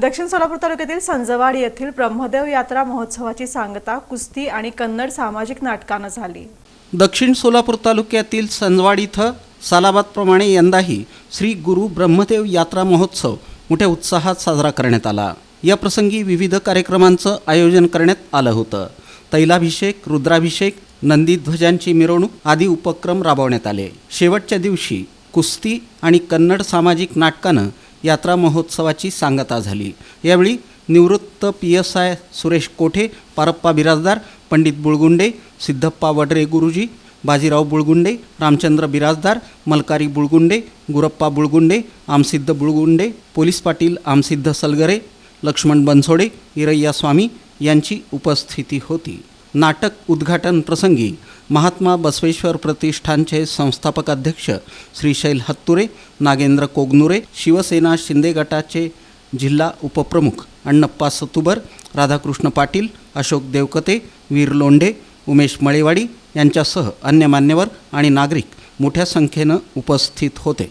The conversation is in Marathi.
दक्षिण सोलापूर तालुक्यातील संजवाड येथील ब्रह्मदेव यात्रा महोत्सवाची सांगता कुस्ती आणि कन्नड सामाजिक नाटकानं झाली. दक्षिण सोलापूर तालुक्यातील संजवाड इथं सालाबादप्रमाणे यंदाही श्री गुरु ब्रह्मदेव यात्रा महोत्सव मोठ्या उत्साहात साजरा करण्यात आला. या प्रसंगी विविध कार्यक्रमांचं आयोजन करण्यात आलं होतं. तैलाभिषेक रुद्राभिषेक नंदीध्वजांची मिरवणूक आदी उपक्रम राबवण्यात आले. शेवटच्या दिवशी कुस्ती आणि कन्नड सामाजिक नाटकानं यात्रा महोत्सवाची सांगता झाली. यावेळी निवृत्त पी एस आय सुरेश कोठे पारप्पा बिराजदार पंडित बुळगुंडे सिद्धप्पा वडरे गुरुजी बाजीराव बुळगुंडे रामचंद्र बिराजदार मलकारी बुळगुंडे गुरप्पा बुळगुंडे आमसिद्ध बुळगुंडे पोलीस पाटील आमसिद्ध सलगरे लक्ष्मण बनसोडे इरय्या स्वामी यांची उपस्थिती होती. नाटक उद्घाटन प्रसंगी महात्मा बसवेश्वर प्रतिष्ठानचे संस्थापक अध्यक्ष श्रीशैल हत्तुरे नागेंद्र कोगनुरे शिवसेना शिंदे गटाचे जिल्हा उपप्रमुख अण्णप्पा सतुबर राधाकृष्ण पाटील अशोक देवकते वीर लोंढे उमेश मळेवाडी यांच्यासह अन्य मान्यवर आणि नागरिक मोठ्या संख्येनं उपस्थित होते.